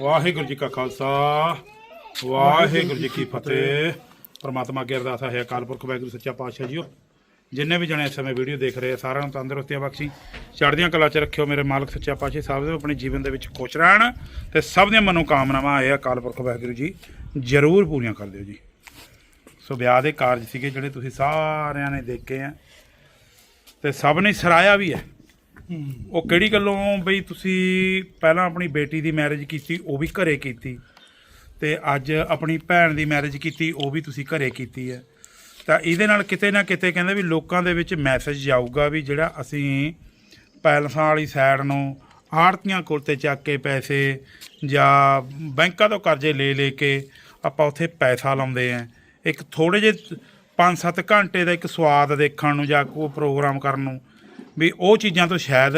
ਵਾਹਿਗੁਰੂ ਜੀ ਕਾ ਖਾਲਸਾ ਵਾਹਿਗੁਰੂ ਜੀ ਕੀ ਫਤਿਹ। ਪਰਮਾਤਮਾ ਅੱਗੇ ਅਰਦਾਸ ਹੈ ਅਕਾਲ ਪੁਰਖ ਵਾਹਿਗੁਰੂ ਸੱਚਾ ਪਾਤਸ਼ਾਹ ਜੀਓ। ਜਿੰਨੇ ਵੀ ਜਣੇ ਇਸ ਸਮੇਂ ਵੀਡੀਓ ਦੇਖ ਰਹੇ ਆ, ਸਾਰਿਆਂ ਨੂੰ ਤੰਦਰੁਸਤੀਆਂ ਬਖਸ਼ੀ। ਚੜ੍ਹਦੀਆਂ ਕਲਾ ਚ ਰੱਖਿਓ ਮੇਰੇ ਮਾਲਕ ਸੱਚਾ ਪਾਤਸ਼ਾਹ ਸਭ ਦੇ ਆਪਣੇ ਜੀਵਨ ਦੇ ਵਿੱਚ ਖੁਸ਼ ਰਹਿਣ ਤੇ ਸਭ ਦੀਆਂ ਮਨੋਕਾਮਨਾਵਾਂ ਆਏ ਅਕਾਲ ਪੁਰਖ ਵਾਹਿਗੁਰੂ ਜੀ। ਜ਼ਰੂਰ ਪੂਰੀਆਂ ਕਰ ਦਿਓ ਜੀ। ਸੋ ਵਿਆਹ ਦੇ ਕਾਰਜ ਸੀਗੇ ਜਿਹੜੇ ਤੁਸੀਂ ਸਾਰਿਆਂ ਨੇ ਦੇਖੇ ਆ। ਤੇ ਸਭ ਨੇ ਸਰਾਇਆ ਵੀ ਹੈ। ਉਹ ਕਿਹੜੀ ਗੱਲੋਂ? ਬਈ ਤੁਸੀਂ ਪਹਿਲਾਂ ਆਪਣੀ ਬੇਟੀ ਦੀ ਮੈਰਿਜ ਕੀਤੀ, ਉਹ ਵੀ ਘਰੇ ਕੀਤੀ ਤੇ ਅੱਜ ਆਪਣੀ ਭੈਣ ਦੀ ਮੈਰਿਜ ਕੀਤੀ, ਉਹ ਵੀ ਤੁਸੀਂ ਘਰੇ ਕੀਤੀ ਹੈ। ਤਾਂ ਇਹਦੇ ਨਾਲ ਕਿਤੇ ਨਾ ਕਿਤੇ ਕਹਿੰਦੇ ਵੀ ਲੋਕਾਂ ਦੇ ਵਿੱਚ ਮੈਸੇਜ ਜਾਊਗਾ ਵੀ ਜਿਹੜਾ ਅਸੀਂ ਪੈਲਸਾਂ ਵਾਲੀ ਸਾਈਡ ਨੂੰ ਆੜਤੀਆਂ ਕੋਲ ਤੇ ਚੱਕ ਕੇ ਪੈਸੇ ਜਾਂ ਬੈਂਕਾਂ ਤੋਂ ਕਰਜ਼ੇ ਲੈ ਲੈ ਕੇ ਆਪਾਂ ਉੱਥੇ ਪੈਸਾ ਲਾਉਂਦੇ ਆ ਇੱਕ ਥੋੜੇ ਜਿਹੇ 5-7 ਘੰਟੇ ਦਾ ਇੱਕ ਸਵਾਦ ਦੇਖਣ ਨੂੰ ਜਾਂ ਕੋਈ ਪ੍ਰੋਗਰਾਮ ਕਰਨ ਨੂੰ ਵੀ ਉਹ ਚੀਜ਼ਾਂ ਤੋਂ ਸ਼ਾਇਦ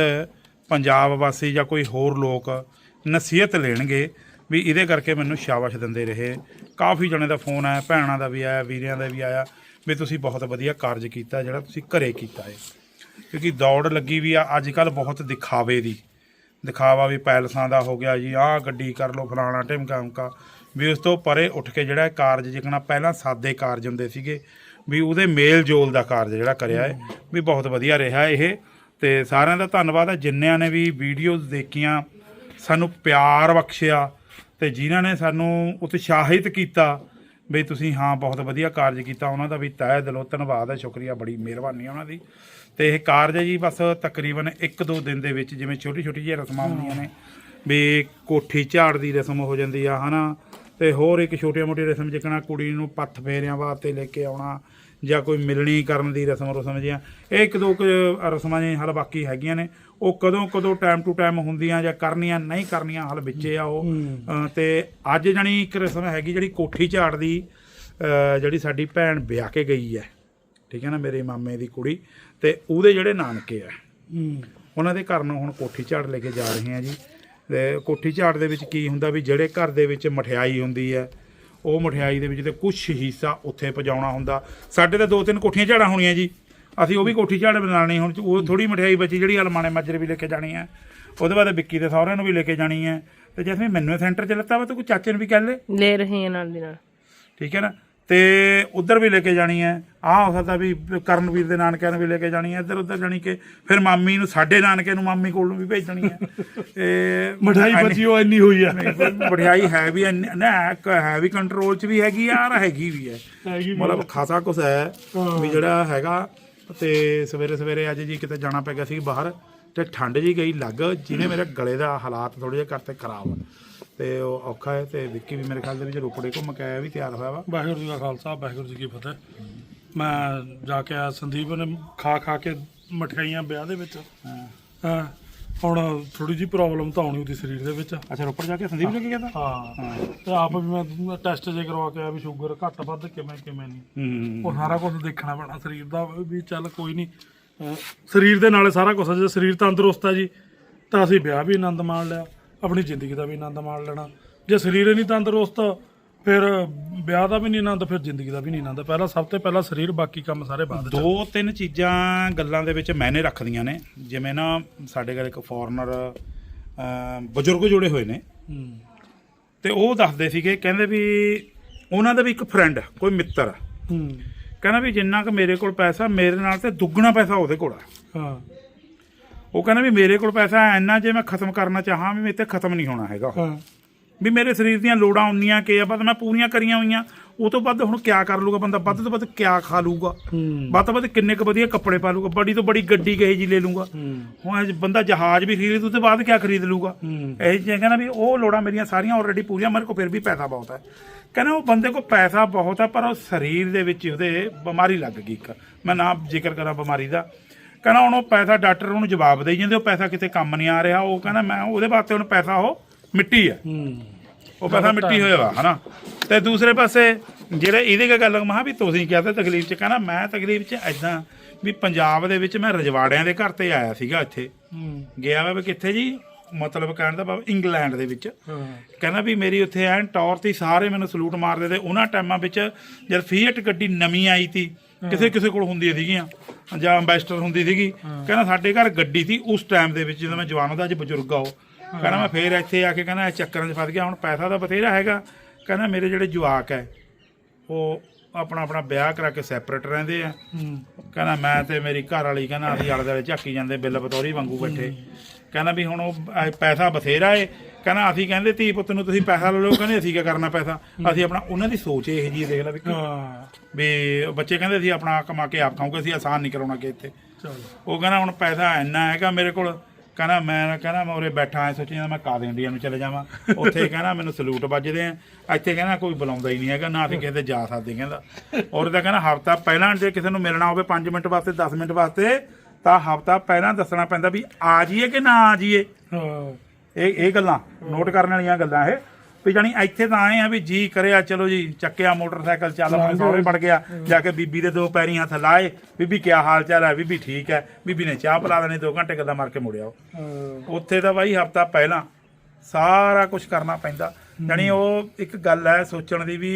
ਪੰਜਾਬ ਵਾਸੀ ਜਾਂ ਕੋਈ ਹੋਰ ਲੋਕ ਨਸੀਹਤ ਲੈਣਗੇ ਵੀ ਇਹਦੇ ਕਰਕੇ ਮੈਨੂੰ ਸ਼ਾਬਾਸ਼ ਦਿੰਦੇ ਰਹੇ। ਕਾਫੀ ਜਣੇ ਦਾ ਫੋਨ ਆਇਆ, ਭੈਣਾਂ ਦਾ ਵੀ ਆਇਆ, ਵੀਰਿਆਂ ਦਾ ਵੀ ਆਇਆ ਵੀ ਤੁਸੀਂ ਬਹੁਤ ਵਧੀਆ ਕਾਰਜ ਕੀਤਾ ਜਿਹੜਾ ਤੁਸੀਂ ਘਰੇ ਕੀਤਾ ਹੈ। ਕਿਉਂਕਿ ਦੌੜ ਲੱਗੀ ਵੀ ਆ ਅੱਜ ਕੱਲ ਬਹੁਤ ਦਿਖਾਵੇ ਦੀ। ਦਿਖਾਵਾ ਵੀ ਪੈਲਸਾਂ ਦਾ ਹੋ ਗਿਆ ਜੀ, ਆਹ ਗੱਡੀ ਕਰ ਲਓ ਫਲਾਣਾ ਢਿਮਕਾ ਉਮਕਾ ਵੀ ਉਸ ਤੋਂ ਪਰੇ ਉੱਠ ਕੇ ਜਿਹੜਾ ਕਾਰਜ ਜਿਕਣਾ, ਪਹਿਲਾਂ ਸਾਦੇ ਕਾਰਜ ਹੁੰਦੇ ਸੀਗੇ। ਵੀ ਉਹਦੇ ਮੇਲ ਜੋਲ ਦਾ ਕਾਰਜ ਜਿਹੜਾ ਕਰਿਆ ਹੈ, ਵੀ ਬਹੁਤ ਵਧੀਆ ਰਿਹਾ ਇਹ। ਤੇ ਸਾਰਿਆਂ ਦਾ ਧੰਨਵਾਦ ਹੈ, ਜਿੰਨਿਆਂ ਨੇ ਵੀ ਵੀਡੀਓਜ਼ ਦੇਖੀਆਂ, ਸਾਨੂੰ ਪਿਆਰ ਬਖਸ਼ਿਆ ਤੇ ਜਿਨ੍ਹਾਂ ਨੇ ਸਾਨੂੰ ਉਤਸ਼ਾਹਿਤ ਕੀਤਾ ਵੀ ਤੁਸੀਂ ਹਾਂ, ਬਹੁਤ ਵਧੀਆ ਕਾਰਜ ਕੀਤਾ। ਉਹਨਾਂ ਦਾ ਵੀ ਤਹਿ ਦਿਲੋਂ ਧੰਨਵਾਦ ਹੈ, ਸ਼ੁਕਰੀਆ, ਬੜੀ ਮਿਹਰਬਾਨੀ ਹੈ ਉਹਨਾਂ ਦੀ। ਤੇ ਇਹ ਕਾਰਜ ਹੈ ਜੀ, ਬਸ ਤਕਰੀਬਨ 1-2 ਦਿਨ ਦੇ ਵਿੱਚ ਜਿਵੇਂ ਛੋਟੀ ਛੋਟੀ ਜਿਹੀ ਰਸਮਾਂ ਹੁੰਦੀਆਂ ਨੇ, ਵੀ ਕੋਠੀ ਝਾੜ ਦੀ ਰਸਮ ਹੋ ਜਾਂਦੀ ਆ, ਹਨਾ? ਤੇ ਹੋਰ ਇੱਕ ਛੋਟੀਆਂ ਮੋਟੀ ਰਸਮ ਜਿਕਣਾ, ਕੁੜੀ ਨੂੰ ਪੱਥ ਫੇਰਿਆਂ ਵਾਸਤੇ ਲੈ ਕੇ ਆਉਣਾ ਜਾਂ ਕੋਈ ਮਿਲਣੀ ਕਰਨ ਦੀ ਰਸਮ ਰਸਮ ਜਿਹੀਆਂ। ਇਹ ਇੱਕ ਦੋ ਕੁ ਰਸਮਾਂ ਜਿਹੀਆਂ ਹਾਲ ਬਾਕੀ ਹੈਗੀਆਂ ਨੇ। ਉਹ ਕਦੋਂ ਕਦੋਂ ਟਾਈਮ ਟੂ ਟਾਈਮ ਹੁੰਦੀਆਂ ਜਾਂ ਕਰਨੀਆਂ ਨਹੀਂ ਕਰਨੀਆਂ ਹਾਲ ਵਿੱਚੇ ਆ ਉਹ। ਤੇ ਅੱਜ ਜਾਣੀ ਇੱਕ ਰਸਮ ਹੈਗੀ ਜਿਹੜੀ ਕੋਠੀ ਝਾੜ ਦੀ ਜਿਹੜੀ ਸਾਡੀ ਭੈਣ ਵਿਆਹ ਕੇ ਗਈ ਹੈ। ਠੀਕ ਹੈ ਨਾ ਮੇਰੇ ਮਾਮੇ ਦੀ ਕੁੜੀ। ਤੇ ਉਹਦੇ ਜਿਹੜੇ ਨਾਨਕੇ ਆ। ਉਹਨਾਂ ਦੇ ਘਰ ਨੂੰ ਹੁਣ ਕੋਠੀ ਝਾੜ ਲੈ ਕੇ ਜਾ ਰਹੇ ਆ ਜੀ। ਤੇ ਕੋਠੀ ਝਾੜ ਦੇ ਵਿੱਚ ਕੀ ਹੁੰਦਾ ਵੀ ਜਿਹੜੇ ਘਰ ਦੇ ਵਿੱਚ ਮਠਿਆਈ ਹੁੰਦੀ ਹੈ ਉਹ ਮਠਿਆਈ ਦੇ ਵਿੱਚ ਤੇ ਕੁਝ ਹਿੱਸਾ ਉੱਥੇ ਪਜਾਉਣਾ ਹੁੰਦਾ। ਸਾਡੇ ਤਾਂ ਦੋ ਤਿੰਨ ਕੋਠੀਆਂ ਝਾੜਾਂ ਹੋਣੀਆਂ ਜੀ। ਅਸੀਂ ਉਹ ਵੀ ਕੋਠੀ ਝਾੜ ਬਣਾਣੀ ਹੁਣ ਉਹ ਥੋੜੀ ਮਠਿਆਈ ਬਚੀ ਜਿਹੜੀ ਹਲਮਾਣੇ ਮਾਜਰੇ ਵੀ ਲੈ ਕੇ ਜਾਣੀ ਹੈ। ਉਹਦੇ ਬਾਅਦ ਵਿੱਕੀ ਦੇ ਸਹੁਰਿਆਂ ਨੂੰ ਵੀ ਲੈ ਕੇ ਜਾਣੀ ਹੈ। ਤੇ ਜੈਸੇ ਮੈਨੂੰ ਸੈਂਟਰ ਚ ਲੱਤਾ ਵਾ ਤਾਂ ਕੋਈ ਚਾਚੇ ਨੂੰ ਵੀ ਕਹਿ ਲੈ। ਲੈ ਰਹੇ ਹਾਂ ਨਾਲ ਦੀ ਨਾਲ। ਠੀਕ ਹੈ ਨਾ? ਤੇ ਉਧਰ ਵੀ ਲੈ ਕੇ ਜਾਣੀ ਹੈ। ਆਹ ਹੋ ਸਕਦਾ ਵੀ ਕਰਨਵੀਰ ਦੇ ਨਾਨਕਿਆਂ ਨੂੰ ਵੀ ਲੈ ਕੇ ਜਾਣੀ ਹੈ। ਇੱਧਰ ਉੱਧਰ ਜਾਣੀ ਕਿ ਫਿਰ ਮਾਮੀ ਨੂੰ ਸਾਡੇ ਨਾਨਕੇ ਨੂੰ ਮਾਮੀ ਕੋਲ ਨੂੰ ਵੀ ਭੇਜਣੀ ਹੈ। ਤੇ ਮਠਾਈ ਬਚੀ ਉਹ ਇੰਨੀ ਹੋਈ ਆ। ਮਠਿਆਈ ਹੈ ਵੀ ਇੰਨੀ- ਨਾ ਹੈ ਵੀ ਕੰਟਰੋਲ 'ਚ ਵੀ ਹੈਗੀ ਆ ਔਰ ਹੈਗੀ ਵੀ ਹੈ। ਮਤਲਬ ਖਾਸਾ ਕੁਛ ਹੈ ਵੀ ਜਿਹੜਾ ਹੈਗਾ ਤੇ ਸਵੇਰੇ ਸਵੇਰੇ ਅੱਜ ਜੀ ਕਿਤੇ ਜਾਣਾ ਪੈ ਗਿਆ ਸੀ ਬਾਹਰ ਤੇ ਠੰਡ ਜੀ ਗਈ ਲੱਗ ਜਿਹਨੇ ਮੇਰੇ ਗਲੇ ਦਾ ਹਾਲਾਤ ਥੋੜੇ ਜਿਹਾ ਕਰਤੇ ਖਰਾਬ। ਤੇ ਉਹ ਔਖਾ ਹੈ ਤੇ ਵਿੱਕੀ ਵੀ ਮੇਰੇ ਖਿਆਲ ਦੇ ਵਿੱਚ ਰੋਪੜੇ ਘੁੰਮ ਕੇ ਆਇਆ ਵੀ ਤਿਆਰ ਹੋਇਆ ਵਾ। ਵਾਹਿਗੁਰੂ ਜੀ ਕਾ ਖਾਲਸਾ ਵਾਹਿਗੁਰੂ ਜੀ ਕੀ ਫਤਿਹ। ਮੈਂ ਜਾ ਕੇ ਆਇਆ ਸੰਦੀਪ ਨੇ ਖਾ ਖਾ ਕੇ ਮਠਿਆਈਆਂ ਵਿਆਹ ਦੇ ਵਿੱਚ। ਹਾਂ। ਹੁਣ ਥੋੜੀ ਜੀ ਪ੍ਰੋਬਲਮ ਤਾਂ ਆਉਣੀ ਉਹਦੀ ਸਰੀਰ ਦੇ ਵਿੱਚ। ਅੱਛਾ ਰੋਪੜ ਜਾ ਕੇ ਸੰਦੀਪ ਨੇ ਕੀ ਕਹਿੰਦਾ ਹਾਂ। ਤੇ ਆਪ ਵੀ ਮੈਂ ਟੈਸਟ ਜੇ ਕਰਵਾ ਕੇ ਆਇਆ ਵੀ ਸ਼ੂਗਰ ਘੱਟ ਵੱਧ ਕਿਵੇਂ ਕਿਵੇਂ ਨਹੀਂ। ਹੂੰ ਉਹ ਸਾਰਾ ਕੁਝ ਦੇਖਣਾ ਪੈਣਾ ਸਰੀਰ ਦਾ ਵੀ ਚੱਲ ਕੋਈ ਨਹੀਂ। ਸਰੀਰ ਦੇ ਨਾਲੇ ਸਾਰਾ ਕੁਝ ਜੇ ਸਰੀਰ ਤੰਦਰੁਸਤ ਹੈ ਜੀ ਤਾਂ ਅਸੀਂ ਵਿਆਹ ਵੀ ਆਨੰਦ ਮਾਣ ਲਿਆ। ਆਪਣੀ ਜ਼ਿੰਦਗੀ ਦਾ ਵੀ ਆਨੰਦ ਮਾਣ ਲੈਣਾ। ਜੇ ਸਰੀਰ ਹੀ ਨਹੀਂ ਤੰਦਰੁਸਤ ਫਿਰ ਵਿਆਹ ਦਾ ਵੀ ਨਹੀਂ ਆਨੰਦ ਫਿਰ ਜ਼ਿੰਦਗੀ ਦਾ ਵੀ ਨਹੀਂ ਆਨੰਦ। ਪਹਿਲਾਂ ਸਭ ਤੋਂ ਪਹਿਲਾਂ ਸਰੀਰ ਬਾਕੀ ਕੰਮ ਸਾਰੇ ਬਾਅਦ ਦੋ ਤਿੰਨ ਚੀਜ਼ਾਂ ਗੱਲਾਂ ਦੇ ਵਿੱਚ ਮੈਨੇ ਰੱਖਦੀਆਂ ਨੇ। ਜਿਵੇਂ ਨਾ ਸਾਡੇ ਘਰ ਇੱਕ ਫੋਰਨਰ ਬਜ਼ੁਰਗ ਜੁੜੇ ਹੋਏ ਨੇ। ਤੇ ਉਹ ਦੱਸਦੇ ਸੀਗੇ ਕਹਿੰਦੇ ਵੀ ਉਹਨਾਂ ਦਾ ਵੀ ਇੱਕ ਫਰੈਂਡ ਕੋਈ ਮਿੱਤਰ ਹੂੰ। ਕਹਿੰਦਾ ਵੀ ਜਿੰਨਾ ਕੁ ਮੇਰੇ ਕੋਲ ਪੈਸਾ ਮੇਰੇ ਨਾਲ ਤੇ ਦੁੱਗਣਾ ਪੈਸਾ ਉਹਦੇ ਕੋਲ ਆ। ਹਾਂ। ਉਹ ਕਹਿੰਦਾ ਵੀ ਮੇਰੇ ਕੋਲ ਪੈਸਾ ਇੰਨਾ ਜੇ ਮੈਂ ਖਤਮ ਕਰਨਾ ਚਾਹਾਂ ਵੀ ਮੇਰੇ ਤੇ ਖਤਮ ਨਹੀਂ ਹੋਣਾ ਹੈਗਾ। ਹਾਂ। ਵੀ ਮੇਰੇ ਸਰੀਰ ਦੀਆਂ ਲੋੜਾਂ ਉਨੀਆਂ ਕਿ ਆ ਬਸ ਮੈਂ ਪੂਰੀਆਂ ਕਰੀਆਂ ਹੋਈਆਂ। ਉਹ ਤੋਂ ਵੱਧ ਹੁਣ ਕਿਆ ਕਰ ਲੂਗਾ ਬੰਦਾ? ਵੱਧ ਤੋਂ ਵੱਧ ਕਿਆ ਖਾ ਲੂਗਾ? ਹੂੰ। ਵੱਧ ਤੋਂ ਵੱਧ ਕਿੰਨੇ ਕੁ ਵਧੀਆ ਕੱਪੜੇ ਪਾ ਲੂਗਾ? ਬੜੀ ਤੋਂ ਬੜੀ ਗੱਡੀ ਕਹੇ ਜੀ ਲੈ ਲੂਗਾ। ਹੂੰ। ਹੁਣ ਅੱਜ ਬੰਦਾ ਜਹਾਜ਼ ਵੀ ਖਰੀਦ ਉਸ ਤੋਂ ਬਾਅਦ ਕਿਆ ਖਰੀਦ ਲੂਗਾ? ਹੂੰ। ਇਹ ਜੇ ਕਹਿੰਦਾ ਵੀ ਉਹ ਲੋੜਾਂ ਮੇਰੀਆਂ ਸਾਰੀਆਂ ਆਲਰੇਡੀ ਪੂਰੀਆਂ ਮੇਰੇ ਕੋਲ ਫਿਰ ਵੀ ਪੈਸਾ ਬਹੁਤ ਹੈ। ਕਹਿੰਦਾ ਉਹ ਬੰਦੇ ਕੋਲ ਪੈਸਾ ਬਹੁਤ ਹੈ ਪਰ ਉਹ ਸਰੀਰ ਦੇ ਵਿੱਚ ਉਹਦੇ ਬਿਮਾਰੀ ਲੱਗ ਗਈ ਇੱਕ। ਮੈਂ ਨਾ ਜ਼ਿਕਰ ਕਰਾਂ ਬਿਮਾਰੀ ਦਾ। ਕਹਿੰਦਾ ਹੁਣ ਉਹ ਪੈਸਾ ਡਾਕਟਰ ਉਹਨੂੰ ਜਵਾਬ ਦੇਈ ਜਾਂਦੇ ਉਹ ਪੈਸਾ ਕਿਤੇ ਕੰਮ ਨਹੀਂ ਆ ਰਿਹਾ ਉਹ ਕਹਿੰਦਾ ਮੈਂ ਉਹਦੇ ਵਾਸਤੇ ਹੁਣ ਪੈਸਾ ਉਹ ਮਿੱਟੀ ਹੈ। ਉਹ ਪੈਸਾ ਮਿੱਟੀ ਹੋਇਆ ਵਾ ਹਨਾ? ਤੇ ਦੂਸਰੇ ਪਾਸੇ ਜਿਹੜੇ ਇਹਦੇ ਕੀ ਗੱਲ ਮਹਾ ਵੀ ਤੁਸੀਂ ਕਿਹਾ ਤੇ ਤਕਲੀਫ ਚ ਕਹਿੰਦਾ ਮੈਂ ਤਕਲੀਫ ਚ ਐਦਾਂ ਵੀ ਪੰਜਾਬ ਦੇ ਵਿੱਚ ਮੈਂ ਰਜਵਾੜਿਆਂ ਦੇ ਘਰ ਤੇ ਆਇਆ ਸੀਗਾ ਇੱਥੇ। ਗਿਆ ਵਾ ਵੀ ਕਿੱਥੇ ਜੀ? ਮਤਲਬ ਕਹਿਣ ਦਾ ਭਾਵ ਇੰਗਲੈਂਡ ਦੇ ਵਿੱਚ। ਕਹਿੰਦਾ ਵੀ ਮੇਰੀ ਉੱਥੇ ਐਨ ਟੌਰ ਤੇ ਸਾਰੇ ਮੈਨੂੰ ਸਲੂਟ ਮਾਰਦੇ ਤੇ ਉਹਨਾਂ ਟਾਈਮਾਂ ਵਿੱਚ ਜਦ ਫੀਟ ਗੱਡੀ ਨਵੀਂ ਆਈ ਤੀ ਕਿਸੇ ਕਿਸੇ ਕੋਲ ਹੁੰਦੀਆਂ ਸੀਗੀਆਂ ਜਾਂ ਐਂਬੈਸਡਰ ਹੁੰਦੀ ਸੀਗੀ। ਕਹਿੰਦਾ ਸਾਡੇ ਘਰ ਗੱਡੀ ਸੀ ਉਸ ਟਾਈਮ ਦੇ ਵਿੱਚ ਜਦੋਂ ਮੈਂ ਜਵਾਨ ਹੁੰਦਾ ਅੱਜ ਬਜ਼ੁਰਗ ਆ ਉਹ। ਕਹਿੰਦਾ ਮੈਂ ਫੇਰ ਇੱਥੇ ਆ ਕੇ ਕਹਿੰਦਾ ਇਹ ਚੱਕਰਾਂ 'ਚ ਫਸ ਗਿਆ ਹੁਣ ਪੈਸਾ ਤਾਂ ਬਥੇਰਾ ਹੈਗਾ। ਕਹਿੰਦਾ ਮੇਰੇ ਜਿਹੜੇ ਜਵਾਕ ਹੈ ਉਹ ਆਪਣਾ ਆਪਣਾ ਵਿਆਹ ਕਰਾ ਕੇ ਸੈਪਰੇਟ ਰਹਿੰਦੇ ਆ। ਕਹਿੰਦਾ ਮੈਂ ਤੇ ਮੇਰੀ ਘਰ ਵਾਲੀ ਕਹਿੰਦਾ ਅਸੀਂ ਆਲੇ ਦੁਆਲੇ ਝਾਕੀ ਜਾਂਦੇ ਬਿੱਲ ਬਤੌਰੀ ਵਾਂਗੂ ਬੈਠੇ। ਕਹਿੰਦਾ ਵੀ ਹੁਣ ਉਹ ਪੈਸਾ ਬਥੇਰਾ ਏ ਕਹਿੰਦਾ ਅਸੀਂ ਕਹਿੰਦੇ ਧੀ ਪੁੱਤ ਨੂੰ ਤੁਸੀਂ ਪੈਸਾ ਲੈ ਲਓ ਕਹਿੰਦੇ ਅਸੀਂ ਕੀ ਕਰਨਾ ਪੈਸਾ? ਅਸੀਂ ਆਪਣਾ ਉਹਨਾਂ ਦੀ ਸੋਚ ਇਹ ਜੀ ਦੇਖ ਲੈ ਵੀ ਹਾਂ। ਵੀ ਬੱਚੇ ਕਹਿੰਦੇ ਅਸੀਂ ਆਪਣਾ ਕਮਾ ਕੇ ਆਪ ਖਾਵਾਂਗੇ ਅਸੀਂ ਆਸਾਨ ਨਹੀਂ ਕਰਾਉਣਾ ਕਿ ਇੱਥੇ ਚਲ। ਉਹ ਕਹਿੰਦਾ ਹੁਣ ਪੈਸਾ ਇੰਨਾ ਹੈਗਾ ਮੇਰੇ ਕੋਲ। ਕਹਿੰਦਾ ਮੈਂ ਕਹਿੰਦਾ ਮੈਂ ਉਰੇ ਬੈਠਾ ਐ ਸੋਚੀ ਜਾਂਦਾ ਮੈਂ ਕਾਦ ਇੰਡੀਆ ਨੂੰ ਚਲੇ ਜਾਵਾਂ। ਉੱਥੇ ਕਹਿੰਦਾ ਮੈਨੂੰ ਸਲੂਟ ਵੱਜਦੇ ਆ। ਇੱਥੇ ਕਹਿੰਦਾ ਕੋਈ ਬੁਲਾਉਂਦਾ ਹੀ ਨਹੀਂ ਹੈਗਾ ਨਾ ਅਸੀਂ ਕਿਸੇ ਦੇ ਜਾ ਸਕਦੇ ਕਹਿੰਦਾ। ਔਰ ਤਾਂ ਕਹਿੰਦਾ ਹਫਤਾ ਪਹਿਲਾਂ ਜੇ ਕਿਸੇ ਨੂੰ ਮਿਲਣਾ ਹੋਵੇ 5 ਮਿੰਟ ਵਾਸਤੇ 10 ਮਿੰਟ ਵਾਸਤੇ ਤਾਂ ਹਫਤਾ ਪਹਿਲਾਂ ਦੱਸਣਾ ਪੈਂਦਾ ਵੀ ਆ ਜਾਈਏ ਕਿ ਨਾ ਆ ਜਾਈਏ। ਹਾਂ। ਇਹ ਇਹ ਗੱਲਾਂ ਨੋਟ ਕਰਨ ਵਾਲੀਆਂ ਗੱਲਾਂ ਇਹ। ਵੀ ਜਾਣੀ ਇੱਥੇ ਤਾਂ ਆਏ ਆ ਵੀ ਜੀ ਕਰਿਆ ਚਲੋ ਜੀ ਚੱਕਿਆ ਮੋਟਰਸਾਈਕਲ ਚੱਲ ਆਪਣੇ ਸੌਰੇ ਵੜ ਗਿਆ। ਜਾ ਕੇ ਬੀਬੀ ਦੇ ਦੋ ਪੈਰੀ ਹੱਥ ਲਾਏ ਬੀਬੀ ਕੀ ਹਾਲ ਚਾਲ ਹੈ? ਬੀਬੀ ਠੀਕ ਹੈ। ਬੀਬੀ ਨੇ ਚਾਹ ਪਿਲਾ ਦੇਣੀ 2 ਘੰਟੇ ਗੱਲਾਂ ਮਾਰ ਕੇ ਮੁੜਿਆ ਉਹ ਉੱਥੇ ਤਾਂ ਬਾਈ ਹਫਤਾ ਪਹਿਲਾਂ ਸਾਰਾ ਕੁਝ ਕਰਨਾ ਪੈਂਦਾ। ਜਾਣੀ ਉਹ ਇੱਕ ਗੱਲ ਹੈ ਸੋਚਣ ਦੀ ਵੀ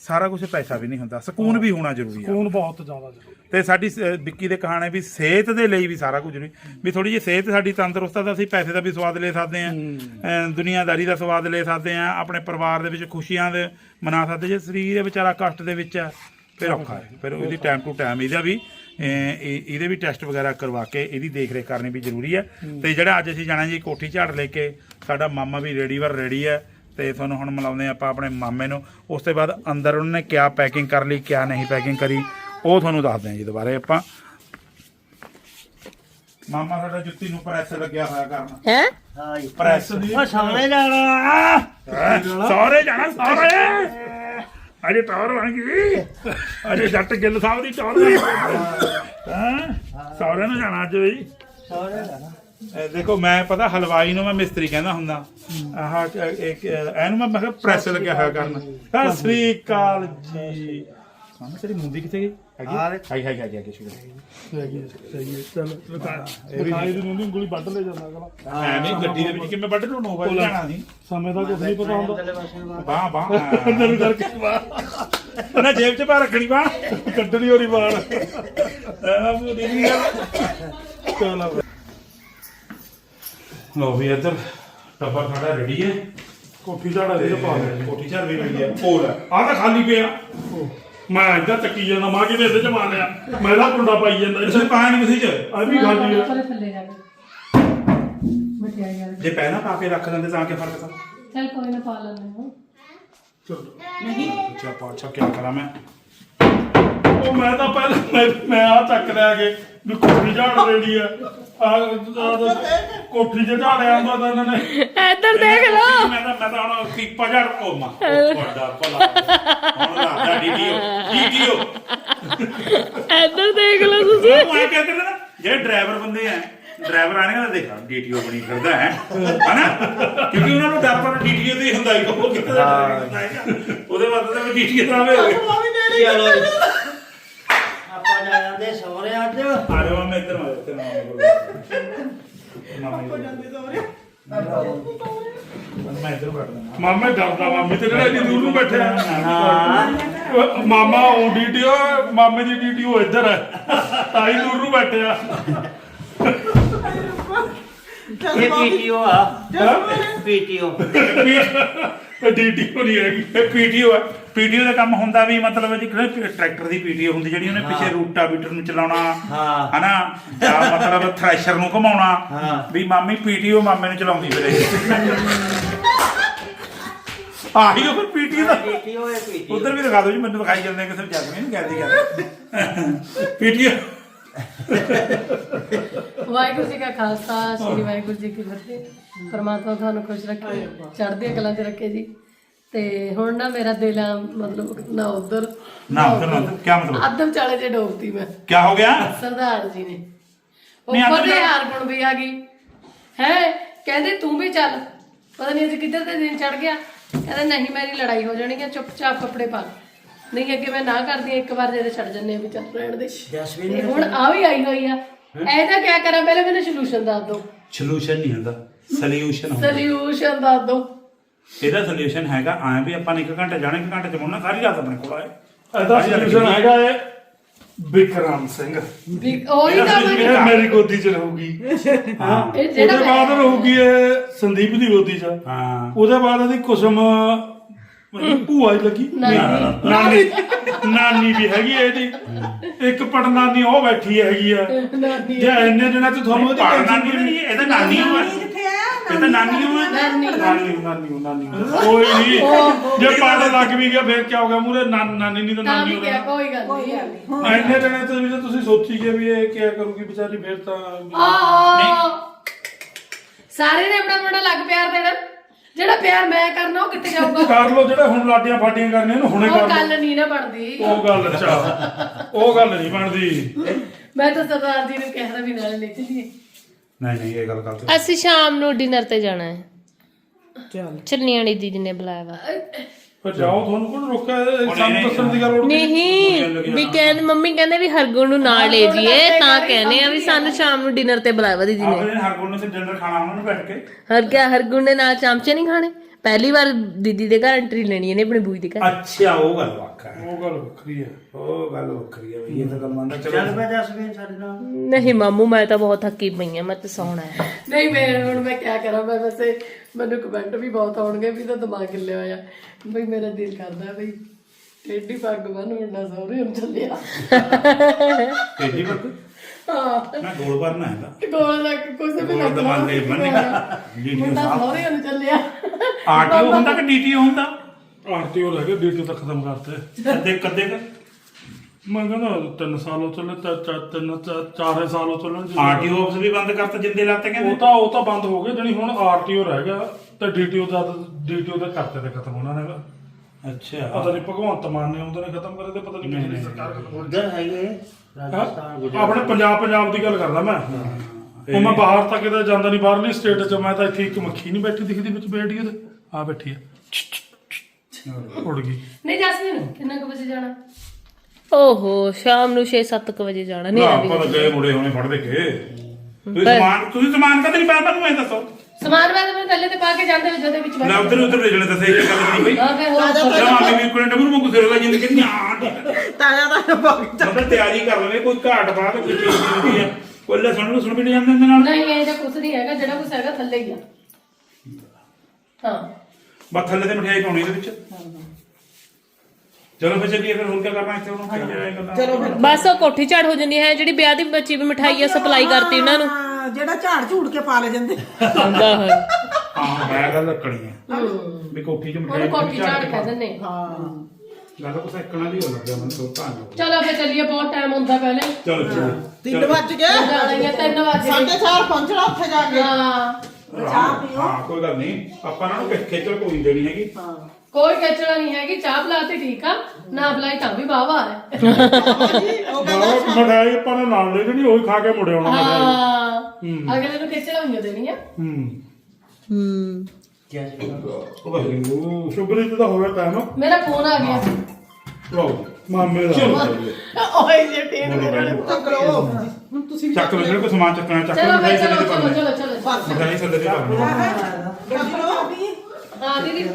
ਸਾਰਾ ਕੁਝ ਪੈਸਾ ਵੀ ਨਹੀਂ ਹੁੰਦਾ ਸਕੂਨ ਵੀ ਹੋਣਾ ਜ਼ਰੂਰੀ ਹੈ ਖੂਨ ਬਹੁਤ ਜ਼ਿਆਦਾ ਜ਼ਰੂਰੀ ਤੇ ਸਾਡੀ ਸ- ਵਿੱਕੀ ਦੇ ਕਹਾਣੇ ਵੀ ਸਿਹਤ ਦੇ ਲਈ ਵੀ ਸਾਰਾ ਕੁਝ ਨਹੀਂ। ਵੀ ਥੋੜੀ ਜਿਹੀ ਸਿਹਤ ਸਾਡੀ ਤੰਦਰੁਸਤ ਆ ਤਾਂ ਅਸੀਂ ਪੈਸੇ ਦਾ ਵੀ ਸਵਾਦ ਲੈ ਸਕਦੇ ਆਂ ਦੁਨੀਆਦਾਰੀ ਦਾ ਸਵਾਦ ਲੈ ਸਕਦੇ ਆਂ ਆਪਣੇ ਪਰਿਵਾਰ ਦੇ ਵਿੱਚ ਖੁਸ਼ੀਆਂ ਦੇ ਮਨਾ ਸਕਦੇ ਜੇ ਸਰੀਰ ਦੇ ਵਿਚਾਰਾ ਕਸ਼ਟ ਦੇ ਵਿੱਚ ਹੈ ਫਿਰ ਔਖਾ ਹੈ। ਫਿਰ ਉਹਦੀ ਟਾਈਮ ਟੂ ਟਾਈਮ ਇਹਦਾ ਵੀ ਅਮ ਇਹ- ਇਹਦੇ ਵੀ ਟੈਸਟ ਵਗੈਰਾ ਕਰਵਾ ਕੇ ਇਹਦੀ ਦੇਖ ਰੇਖ ਕਰਨੀ ਵੀ ਜ਼ਰੂਰੀ ਹੈ। ਤੇ ਜਿਹੜਾ ਅੱਜ ਅਸੀਂ ਜਾਣਾ ਜੀ ਕੋਠੀ ਝਾੜ ਲੈ ਕੇ ਸਾਡਾ ਮਾਮਾ ਵੀ ਰੈਡੀ ਵਰ ਰੈਡੀ ਹੈ ਤੇ ਤੁਹਾਨੂੰ ਹੁਣ ਮਿਲਾਉਂਦੇ ਆਪਾਂ ਆਪਣੇ ਮਾਮੇ ਨੂੰ। ਉਸ ਤੋਂ ਬਾਅਦ ਅੰਦਰ ਉਹਨੇ ਕਿਆ ਪੈਕਿੰਗ ਕਰ ਲਈ ਕਿਆ ਨਹੀਂ ਪੈਕਿੰਗ ਕਰੀ ਉਹ ਤੁਹਾਨੂੰ ਦੱਸਦੇ ਹਾਂ ਜੀ ਦੁਬਾਰੇ ਆਪਾਂ। ਮਾਮਾ ਸਾਡਾ ਜੁੱਤੀ ਨੂੰ ਪ੍ਰੈਸ ਲੱਗਿਆ ਹੋਇਆ ਕਰਨ। ਹੈ? ਪ੍ਰੈਸ ਉਹ ਸਾਹਮਣੇ ਜਾਣਾ। ਸਾਰੇ ਜਾਣਾ ਸਾਰੇ? ਅਜੇ ਟੌਰ ਬਣ ਗਈ। ਅਜੇ ਜੱਟ ਗਿੱਲ ਸਾਹਿਬ ਦੀ ਟੌਰ ਹਾਂ? ਸਾਰੇ ਨੂੰ ਜਾਣਾ ਅੱਜ ਬਈ ਸਾਹਮਣੇ ਜਾਣਾ। ਦੇਖੋ ਮੈਂ ਪਤਾ ਹਲਵਾਈ ਨੂੰ ਮੈਂ ਮਿਸਤਰੀ ਕਹਿੰਦਾ ਹੁੰਦਾ। ਆਹ ਇੱਕ ਇਹਨੂੰ ਮੈਂ ਮੈਂ ਕਿਹਾ ਪ੍ਰੈਸ ਲੱਗਿਆ ਹੋਇਆ ਕਰਨ। ਸਤਿ ਸ੍ਰੀ ਅਕਾਲ ਜੀ। ਸਾਹਮਣੇ ਤੇਰੀ ਮੁੰਦੀ ਕਿੱਥੇ ਗਈ? ਹੈਗੀ? ਆ। ਹਾਈ ਹਾਈ ਹਾਈ ਹਾਈ ਸ਼ੁਕਰ ਹੈਗੀ ਹੈ, ਸਹੀ ਹੈ। ਚਲ ਦਿਖਾਈ ਦੀ ਨੂੰ ਉਂਗਲੀ ਵੱਢ ਲੈ ਜਾਂਦਾ ਅਗਲਾ। ਐਵੇਂ ਗੱਡੀ ਦੇ ਵਿੱਚ ਕਿਵੇਂ ਵੱਢ ਨੂੰ ਨੋਵਾ ਜਾਣਾ ਸੀ। ਸਮੇਂ ਦਾ ਕੁਝ ਨਹੀਂ ਪਤਾ ਹੁੰਦਾ। ਅੰਦਰਲੇ ਪਾਸੇ ਨੂੰ ਬਾਹ ਬਾਹ ਅੰਦਰ ਕਰਕੇ ਬਾਹਰ ਨਾ ਜੇਬ 'ਚ ਪਾ ਰੱਖਣੀ ਬਾਹ ਕੱਢਣੀ ਹੋਰੀ ਬਾਹਰ ਐਵੇਂ ਮੁੰਡੀ ਨਹੀਂ ਗੱਲ। ਚਲ ਲੋ ਵੀ ਇੱਧਰ ਟੱਬਰ ਸਾਡਾ ਰੈਡੀ ਹੈ। ਕੋਠੀ ਝਾੜਾ ਦੇ ਪਾ ਦੇ ਕੋਠੀ ਚਾਰ ਵੀ ਰੈਡੀ ਹੈ। ਹੋਰ। ਆਹ ਤਾਂ ਖਾਲੀ ਪਿਆ। ਮੈਂ ਇੱਧਰ ਚੱਕੀ ਜਾਂਦਾ ਮਾਂ ਕਿਵੇਂ ਚ ਮਾਰ ਲਿਆ। ਮੈਂ ਤਾਂ ਕੁੰਡਾ ਪਾਈ ਜਾਂਦਾ ਇਸੇ ਪਾਇਆ ਨਹੀਂ ਕਿਸੇ 'ਚ? ਆ ਵੀ ਖਾਲੀ ਆ ਥੱਲੇ ਜਾ ਕੇ। ਪਹਿਲਾਂ ਪਾ ਕੇ ਰੱਖ ਲੈਂਦੇ ਤਾਂ ਕੀ ਫ਼ਰਕ ਤਾਂ। ਚਲ ਕੋਈ ਨਾ ਪਾ ਲੈਂਦੇ ਹਾਂ। ਚਲੋ। ਅੱਛਾ ਪਾ ਅੱਛਾ ਕੀ ਕਰਾਂ ਮੈਂ? ਉਹ ਮੈਂ ਤਾਂ ਪਹਿਲਾਂ ਮੈਂ ਮੈਂ ਆ ਚੱਕ ਲਿਆ ਕੇ ਵੀ ਕੋਠੀ ਝਾੜ ਰੇੜੀ ਆ। ਆ ਕੋਠੀ ਚ ਝਾੜਿਆ ਹੁੰਦਾ ਤਾਂ ਇਹਨਾਂ ਨੇ। ਇੱਧਰ ਦੇਖ ਲਓ। ਮੈਂ ਤਾਂ ਮੈਂ ਤਾਂ ਹੁਣ ਕੀਪਾ ਜੜ ਉਹ ਮਾ ਵੱਡਾ ਭਲਾ। ਹੁਣ ਲੱਗਦਾ ਡੀਡੀਓ ਡੀਡੀਓ ਇੱਧਰ ਦੇਖ ਲਓ ਤੁਸੀਂ। ਉਹ ਐ ਕਹਿੰਦੇ ਨੇ ਨਾ ਜਿਹੜੇ ਡਰਾਈਵਰ ਬੰਦੇ ਆ ਡਰਾਈਵਰ ਆਣੇ ਨਾ ਦੇਖਾ ਡੀਟੀਓ ਬਣੀ ਫਿਰਦਾ ਹੈ ਹਨਾ? ਕਿਉਂਕਿ ਉਹਨਾਂ ਨੂੰ ਡਰ ਪਰ ਡੀਟੀਓ ਤੇ ਹੀ ਹੁੰਦਾ ਹੀ ਉਹ ਕਿਤੇ ਦਾ ਡਰ ਹੁੰਦਾ ਹੈਗਾ। ਉਹਦੇ ਬਾਅਦ ਤਾਂ ਡੀਟੀਓ ਤਾਂ ਆਵੇ। ਹੋਵੇ ਚਲੋ ਜੀ। ਜਾ ਜਾਂਦੇ ਸਹੁਰੇ ਅੱਜ। ਆ ਜਾਓ ਮੈਂ ਇੱਧਰ ਆ ਤੇ ਨਾ ਮੈਂ ਇੱਧਰ ਬੈਠ ਜਾਣਾ ਮਾਮੇ ਡਰਦਾ ਮਾਮੀ ਤੇ ਜਿਹੜਾ ਇੰਨੀ ਦੂਰ ਨੂੰ ਬੈਠਿਆ ਹਾਂ। ਉਹ ਮਾਮਾ ਉਹ ਡੀਟੀਓ ਮਾਮੇ ਦੀ ਡੀਟੀਓ ਇੱਧਰ ਹੈ। ਤਾਈ ਦੂਰ ਨੂੰ ਬੈਠਿਆ ਇਹ ਪੀਟੀਓ ਆ। ਪੀਟੀਓ। ਡੀਟੀਓ ਨਹੀਂ ਹੈਗੀ ਇਹ ਪੀਟੀਓ ਹੈ। ਪੀਟੀਓ ਦਾ ਕੰਮ ਹੁੰਦਾ ਵੀ ਮਤਲਬ ਜਿਹੜਾ ਟਰੈਕਟਰ ਦੀ ਪੀਟੀਓ ਹੁੰਦੀ ਜਿਹੜੀ ਉਹਨੇ ਪਿੱਛੇ ਰੂਟਾ ਬੀਟਰ ਨੂੰ ਚਲਾਉਣਾ ਹਾਂ। ਹਨਾ? ਜਾਂ ਮਤਲਬ ਥ੍ਰੈਸ਼ਰ ਨੂੰ ਘੁਮਾਉਣਾ। ਵੀ ਮਾਮੀ ਪੀਟੀਓ ਮਾਮੇ ਨੂੰ ਚਲਾਉਂਦੀ ਫਿਰੇ। ਆਹੀ ਉਹ ਪੀਟੀਓ ਦਾ ਪੀਟੀਓ ਇਹ ਪੀਟੀਓ। ਉਧਰ ਵੀ ਦਿਖਾ ਦਿਓ ਜੀ ਮੈਨੂੰ ਦਿਖਾਈ ਜਾਂਦੇ ਕਿਸੇ ਜੱਗ ਨਹੀਂ ਕਹਿੰਦੀ ਗੱਲ ਪੀਟੀਓ। ਵਾਹਿਗੁਰੂ ਜੀ ਕਾ ਖਾਲਸਾ ਸ੍ਰੀ ਵਾਹਿਗੁਰੂ ਜੀ ਕੀ ਫਤਿਹ। ਪਰਮਾਤਮਾ ਤੁਹਾਨੂੰ ਖੁਸ਼ ਰੱਖੇ ਚੜ੍ਹਦੀਆਂ ਕਲਾਂ 'ਚ ਰੱਖੇ ਜੀ। ਤੇ ਹੁਣ ਨਾ ਮੇਰਾ ਦਿਲ ਆ ਮਤਲਬ ਨਾ ਉਧਰ। ਨਾ ਉਧਰ ਨਾ ਉਧਰ ਕੀ ਮਤਲਬ? ਅੱਧ ਵਿਚਾਲੇ 'ਚ ਡੋਬਤੀ ਮੈਂ। ਕੀ ਹੋ ਗਿਆ? ਸਰਦਾਰ ਜੀ ਨੇ। ਨਹੀਂ, ਉੱਪਰ ਅੱਧ ਦੇ ਵਿਚਾਲੇ- ਹਾਰਗੁਣ ਵੀ ਆ ਗਈ। ਹੈ ਕਹਿੰਦੇ ਤੂੰ ਵੀ ਚੱਲ। ਪਤਾ ਨਹੀਂ ਅੱਜ ਕਿੱਧਰ ਤੇ ਦਿਨ ਚੜ ਗਿਆ। ਕਹਿੰਦੇ ਨਹੀਂ ਮੇਰੀ ਲੜਾਈ ਹੋ ਜਾਣੀ ਹੈ ਚੁੱਪਚਾਪ ਕੱਪੜੇ ਪਾ। ਨਹੀਂ ਅੱਗੇ ਮੈਂ ਨਾ ਕਰਦੀ ਹਾਂ, ਇੱਕ ਵਾਰ ਜਿਹੜੇ ਛੱਡ ਜੰਨੇ ਵੀ ਚੱਲ ਰਹਿਣ ਦੇ। ਜਸਵੀਰ ਤੇ ਹੁਣ ਆ ਵੀ ਆਈ ਹੋਈ ਆ। ਇਹਦਾ ਕੀ ਕਰਾਂ ਪਹਿਲੇ ਮੈਨੂੰ ਸੋਲੂਸ਼ਨ ਦੱਸ ਦਿਓ। ਸੋਲੂਸ਼ਨ ਨਹੀਂ ਹੁੰਦਾ। ਸੋਲੂਸ਼ਨ ਹੁੰਦਾ। ਸੋਲੂਸ਼ਨ ਦੱਸ ਦਿਓ। ਇਹਦਾ ਸੋਲੂਸ਼ਨ ਹੈਗਾ ਐ ਵੀ ਆਪਾਂ ਨੇ ਇੱਕ ਘੰਟਾ ਜਾਣਾ ਇੱਕ ਘੰਟੇ ਚ ਮੁੜਨਾ ਸਾਰੀ ਰਾਤ ਆਪਣੇ ਕੋਲ ਆਏ। ਇਹਦਾ ਸੋਲੂਸ਼ਨ ਹੈਗਾ ਏ ਵਿਕਰਮ ਸਿੰਘ। ਵੀ ਉਹੀ ਤਾਂ ਮੈਂ ਇਹ ਮੇਰੀ ਗੋਦੀ 'ਚ ਰਹੂਗੀ। ਹਾਂ। ਇਹ ਉਹਦੇ ਜਿਹੜਾ ਬਾਅਦ ਰਹੂਗੀ ਇਹ ਸੰਦੀਪ ਦੀ ਗੋਦੀ 'ਚ। ਹਾਂ। ਉਹਦੇ ਬਾਅਦ ਇਹਦੀ ਕੁਸਮ ਮਤਲਬ ਭੂਆ ਹੀ ਲੱਗੀ। ਨਾਨੀ। ਨਾਨੀ। ਨਾਨੀ ਵੀ ਹੈਗੀ ਹੈ ਇਹਦੀ। ਇੱਕ ਪੜਨਾਨੀ ਉਹ ਬੈਠੀ ਹੈਗੀ ਆ। ਨਾਨੀ। ਜੇ ਇੰਨੇ ਦਿਨਾਂ ਚ ਤੁਹਾਨੂੰ ਉਹਦੀ ਕੋਈ ਨਹੀਂ ਇਹ ਤਾਂ ਨਾਨੀ ਹੋ ਕਿੱਥੇ ਆ ਇਹ ਤਾਂ ਨਾਨੀ ਹੋ ਨਾਨੀ। ਨਾਨੀ ਨਾਨੀ ਨਾਨੀ ਕੋਈ ਨਹੀਂ ਜੇ ਪੜ ਲੱਗ ਵੀ ਗਿਆ ਫਿਰ ਕੀ ਹੋ ਗਿਆ? ਮੂਰੇ ਨਾਨੀ ਨਹੀਂ ਤਾਂ ਤਾਂ ਨਾਨੀ ਵੀ ਹੋ ਕਿਹਾ ਕੋਈ ਗੱਲ ਨਹੀਂ ਇੰਨੇ ਦਿਨਾਂ ਚ ਵੀ ਤੁਸੀਂ ਸੋਚੀ ਗਏ ਵੀ ਇਹ ਕੀ ਕਰੂਗੀ ਵਿਚਾਰੀ ਫਿਰ ਤਾਂ ਆਹ। ਸਾਰੇ ਨੇ ਆਪਣਾ ਆਪਣਾ ਲੱਗ ਪਿਆਰ ਦੇਣਾ। ਜਿਹੜਾ ਪਿਆਰ ਮੈਂ ਕਰਨਾ ਉਹ ਕਿੱਥੇ ਜਾਊਗਾ? ਕਰ ਲੋ ਜਿਹੜੇ ਹੁਣ ਲਾਡੀਆਂ ਫਾਟੀਆਂ ਕਰਨੀਆਂ ਨੇ ਹੁਣੇ ਉਹ ਕਰ ਲਓ। ਗੱਲ ਨਹੀਂ ਨਾ ਬਣਦੀ। ਉਹ ਗੱਲ ਅੱਛਾ। ਉਹ ਗੱਲ ਨਹੀਂ ਬਣਦੀ। ਮੈਂ ਤਾਂ ਸਰਦਾਰ ਜੀ ਨੂੰ ਕਹਿਣਾ ਵੀ ਨਾਲ ਲੈ ਚਲੀਏ ਨਹੀਂ ਨਹੀਂ ਇਹ ਗੱਲ ਗਲਤ ਅਸੀਂ ਸ਼ਾਮ ਨੂੰ ਡਿਨਰ ਤੇ ਜਾਣਾ ਹੈ। ਚੱਲ। ਚੰਨੀ ਵਾਲੀ ਦੀਦੀ ਨੇ ਬੁਲਾਇਆ ਵਾ। ਫਿਰ ਜਾਓ ਤੁਹਾਨੂੰ ਕੋਣ ਰੋਕਿਆ? ਇਹ ਸਾਨੂੰ ਦੱਸਣ ਦੀ ਗੱਲ ਉੜਦੀ ਨਹੀਂ। ਵੀ ਕਹਿੰਦੇ ਮੰਮੀ ਕਹਿੰਦੇ ਵੀ ਹਰਗੁਣ ਨੂੰ ਨਾਲ ਲੈ ਜੀਏ ਤਾਂ ਕਹਿੰਦੇ ਆ ਵੀ ਸਾਨੂੰ ਸ਼ਾਮ ਨੂੰ ਡਿਨਰ ਤੇ ਬੁਲਾਇਆ ਵਾ ਦੀਦੀ ਨੇ। ਆਪਣੇ ਹਰ ਕੋਲ ਨੇ ਡਿਨਰ ਖਾਣਾ ਉਹਨਾਂ ਨੇ ਬੈਠ ਕੇ। ਹਰ ਕਿਆ ਹਰਗੁਣ ਦੇ ਨਾਲ ਚਮਚੇ ਨਹੀਂ ਖਾਣੇ? ਪਹਿਲੀ ਵਾਰ ਦੀਦੀ ਦੇ ਘਰ ਐਂਟਰੀ ਲੈਣੀ ਇਹਨੇ ਆਪਣੀ ਬੂਈ ਦੇ ਘਰ। ਅੱਛਾ ਉਹ ਗੱਲ ਵਾਕਾ ਹੈ। ਉਹ ਗੱਲ ਵੱਖਰੀ ਹੈ। ਉਹ ਗੱਲ ਵੱਖਰੀ ਹੈ ਇਹ ਤਾਂ ਗੱਲ ਮੰਨਦਾ ਚੱਲ ਚਲੋ ਮੈਂ ਦੱਸ ਵੀ ਸਾਡੇ ਨਾਲ। ਨਹੀਂ ਮਾਮੂ ਮੈਂ ਤਾਂ ਬਹੁਤ ਥੱਕੀ ਪਈ ਆ ਮੈਂ ਤਾਂ ਸੌਣਾ ਹੈ। ਨਹੀਂ ਮੈਂ ਹੁਣ ਮੈਂ ਕੀ ਕਰਾਂ ਮੈਂ ਵੈਸੇ ਮੈਨੂੰ ਕਮੈਂਟ ਵੀ ਬਹੁਤ ਆਉਣਗੇ ਵੀ ਤਾਂ ਦਿਮਾਗ ਹਿੱਲਿਆ ਹੋਇਆ। ਬਈ ਮੇਰਾ ਦਿਲ ਕਰਦਾ ਬਈ ਟੇਢੀ ਪੱਗ ਬੰਨ ਮੁੰਡਾ ਸਹੁਰੇ ਨੂੰ ਚੱਲਿਆ। ਤੇਜੀ ਬੱਕ ਹਾਂ। ਮੈਂ ਗੋਲ ਭਰਨਾ ਹੈਗਾ। ਗੋਲ ਲੱਗ ਕੁਛ ਵੀ ਗੋਲ ਲੱਗ ਦਮਾਲੇ ਬੰਨੇਗਾ ਡੀਟੀ ਮੁੰਡਾ ਸਾਹਿਬ ਸਹੁਰੇ ਨੂੰ ਚੱਲਿਆ। ਆਰਟੀਓ ਹੁੰਦਾ ਕਿ ਡੀਟੀਓ ਹੁੰਦਾ? ਆਰਟੀਓ ਰਹਿ ਗਿਆ ਡਿਊਟੀ ਤਾਂ ਖਤਮ ਕਰਤੇ। ਕਦੇ ਕਦੇ ਕੁ। ਮੈਂ ਕਹਿੰਦਾ ਤਿੰਨ ਸਾਲ ਹੋ ਚੱਲੇ ਤਾਂ ਚਾ- ਤਿੰਨ ਚਾ- ਚਾਰੇ ਸਾਲ ਹੋ ਚੱਲਣ ਜੀ। ਆਰਟੀਓ ਆਫਿਸ ਵੀ ਬੰਦ ਕਰਤਾ ਜਿੰਦੇ ਲਾਤੇ ਉਹ ਕਹਿੰਦੇ ਤਾਂ ਉਹ ਤਾਂ ਬੰਦ ਹੋ ਗਏ ਜਣੀ ਹੁਣ ਆਰਟੀਓ ਰਹਿ ਗਿਆ ਤੇ ਡੀਟੀਓ ਦਾ ਡੀਟੀਓ ਦਾ ਕਰਤੇ ਤੇ ਖਤਮ ਹੋਣਾ ਹੈਗਾ। ਅੱਛਾ। ਪਤਾ ਨਹੀਂ ਭਗਵੰਤ ਮਾਨ ਨੇ ਉਹਦੇ ਨੇ ਖਤਮ ਕਰੇ ਤੇ ਪਤਾ ਨਹੀਂ ਕਿਹੜੀ ਸਰਕਾਰ ਖਤਮ ਉਧਰ ਹੈਗੇ? ਰਾਜਸਥਾਨ ਗੁਜਰਾਤ। ਆਪਣੇ ਪੰਜਾਬ ਪੰਜਾਬ ਦੀ ਗੱਲ ਕਰਦਾ ਮੈਂ। ਉਹ ਮੈਂ ਬਾਹਰ ਤੱਕ ਕਿਤੇ ਜਾਂਦਾ ਨਹੀਂ ਬਾਹਰਲੀ ਸਟੇਟ 'ਚ ਮੈਂ ਤਾਂ ਇੱਥੇ ਇੱਕ ਮੱਖੀ ਨਹੀਂ ਬੈਠੀ ਦਿਖਦੀ ਵਿੱਚ ਬੈਠੀ ਉਹਦੇ ਆ ਬੈਠੀ ਆ। ਉੜ ਗਈ। ਨਹੀਂ ਜਸਮੀਨ ਕਿੰਨਾ ਕੁ ਵਜੇ ਜਾਣਾ? ਓਹੋ ਸ਼ਾਮ ਨੂੰ 6-7 ਵਜੇ ਜਾਣਾ ਨਾ ਨੇਰਾ ਵੀ ਆਪਾਂ ਗਏ ਮੁੰਡੇ ਹੁਣੇ ਫੜ ਦੇ ਕੇ। ਤੁਸੀਂ ਸਮਾਨ ਤੁਸੀਂ ਸਮਾਨ ਕਦੇ ਨਹੀਂ ਪਾਇਆ ਤੁਹਾਨੂੰ ਇਹ ਦੱਸੋ। ਸਮਾਨ ਮੈਂ ਤਾਂ ਮੈਂ ਥੱਲੇ ਤੇ ਪਾ ਕੇ ਜਾਂਦੇ ਵਿੱਚ ਉਹਦੇ ਵਿੱਚ ਨਾ ਉਧਰ ਉਧਰ ਲੈ ਜਣੇ ਦੱਸੇ ਇੱਕ ਗੱਲ ਨਹੀਂ ਬਈ ਹਾਂ ਫਿਰ ਹੋਰ ਜਮਾ ਕੇ ਵੀ ਕੋਲੇ ਡਬਰੂ ਮੂੰਹ ਸਿਰ ਲੱਗੀ ਜਿੰਦਗੀ ਨਿਆ ਤਾਇਆ ਦਾ ਬਾਗ ਮਤਲਬ ਤਿਆਰੀ ਕਰ ਲਵੇ ਕੋਈ ਘਾਟ ਬਾਤ ਕੋਈ ਚੀਜ਼ ਨਹੀਂ ਹੁੰਦੀ ਹੈ ਕੋਈ ਲਸਣ ਲਸਣ ਵੀ ਨਹੀਂ ਜਾਂਦੇ ਇਹਦੇ ਨਾਲ। ਨਹੀਂ ਇਹ ਜਿਹਾ ਕੁਝ ਨਹੀਂ ਹੈਗਾ ਜਿਹੜਾ ਕੁਝ ਹੈਗਾ ਥੱਲੇ ਹੀ ਆ। ਹਾਂ। ਬਸ ਥੱਲੇ ਤੇ ਮਠਿਆਈ ਪਾਉਣੀ ਇਹਦੇ ਵਿੱਚ। ਚਲੋ ਫਿਰ ਚੱਲੀਏ ਫਿਰ ਹੋਰ ਕੀ ਕਰਨਾ ਇੱਥੇ ਉਹਨੂੰ ਖਾਈ ਜਾਏਗਾ ਚਲੋ ਫਿਰ। ਬਸ ਉਹ ਕੋਠੀ ਝਾੜ ਹੋ ਜਾਂਦੀ ਹੈ ਜਿਹੜੀ ਵਿਆਹ ਦੀ ਬੱਚੀ ਵੀ ਮਿਠਾਈ ਆ ਸਪਲਾਈ ਕਰਤੀ ਉਹਨਾਂ ਨੂੰ। ਹਾਂ, ਜਿਹੜਾ ਝਾੜ ਝੂੜ ਕੇ ਪਾ ਲੈ ਜਾਂਦੇ। ਹੁੰਦਾ ਹੈ। ਹਾਂ ਮੈਂ ਗੱਲ ਰੱਖਣੀ ਹੈ ਵੀ ਕੋਠੀ ਚ ਮਠਿਆਈ ਉਹਨੂੰ ਕੋਠੀ ਝਾੜ ਕਹਿ ਦਿੰਦੇ ਹਾਂ। ਗੱਲ ਕੁਛ ਇੱਕਣਾ ਦੀ ਹੋ ਲੱਗਿਆ ਮੈਨੂੰ ਤੋਂ ਤਾਂ ਚਲੋ ਫਿਰ ਚੱਲੀਏ ਬਹੁਤ ਟਾਈਮ ਹੁੰਦਾ ਪਹਿਲੇ। ਚਲੋ ਚਲੋ ਤਿੰਨ ਵੱਜ ਗਏ। ਜਾਣਾ ਹੀ ਆ 3 ਵਜੇ ਸਾਢੇ ਚਾਰ ਪਹੁੰਚਣਾ ਉੱਥੇ ਜਾ ਕੇ। ਹਾਂ। ਚਾਹ ਪੀਓ। ਹਾਂ ਕੋਈ ਗੱਲ ਨਹੀਂ। ਆਪਾਂ ਇਹਨਾਂ ਨੂੰ ਖੇਚਲ ਕੋਈ ਨਹੀਂ ਦੇਣੀ ਹੈਗੀ। ਹਾਂ। ਕੋਈ ਖੇਚੜਾ ਨਹੀਂ ਹੈਗੀ ਚਾਹ ਬੁਲਾਤੀ ਠੀਕ ਆ। ਨਾ ਬੁਲਾਈ ਤਾਂ ਵੀ ਵਾਵਾ ਹੈ। ਜੀ, ਉਹ ਕਹਿੰਦਾ ਬਾਹਰ ਮਠਾਈ ਆਪਾਂ ਨੇ ਨਾਲ ਲੈ ਜਣੀ ਉਹੀ ਖਾ ਕੇ ਮੁੜੇ ਆਉਣਾ ਮਠਾਈ ਹਾਂ। ਅਗਲੇ ਨੂੰ ਖੇਚੜਾ ਹੋਈਆਂ ਦੇਣੀਆਂ ਹੂੰ। ਹੂੰ ਵਾਹਿਗੁਰੂ ਸ਼ੁਭਰੀਤ ਦਾ ਹੋਇਆ ਟਾਈਮ ਮੇਰਾ ਫੋਨ ਆ ਗਿਆ। ਲਓ ਮਾਮੇ ਦਾ। ਓਏ ਜੇ ਟੇਨ ਮੇਰੇ ਚੱਕ ਲਓ। ਹੁਣ ਤੁਸੀਂ ਵੀ ਚੱਕ ਲਓ ਜਿਹੜਾ ਕੋਈ ਸਮਾਨ ਚੱਕਣਾ ਚੱਕ ਚਲੋ ਲਓ ਮਠਿਆਈ ਚਲੋ ਤੇ ਚਲੋ ਚਲੋ ਚਲੋ। ਮਠਿਆਈ ਥੱਲੇ ਤੇ ਪਾਉਣੀ ਚੱਕ ਲਓ। ਹਾਂ ਦੀਦੀ।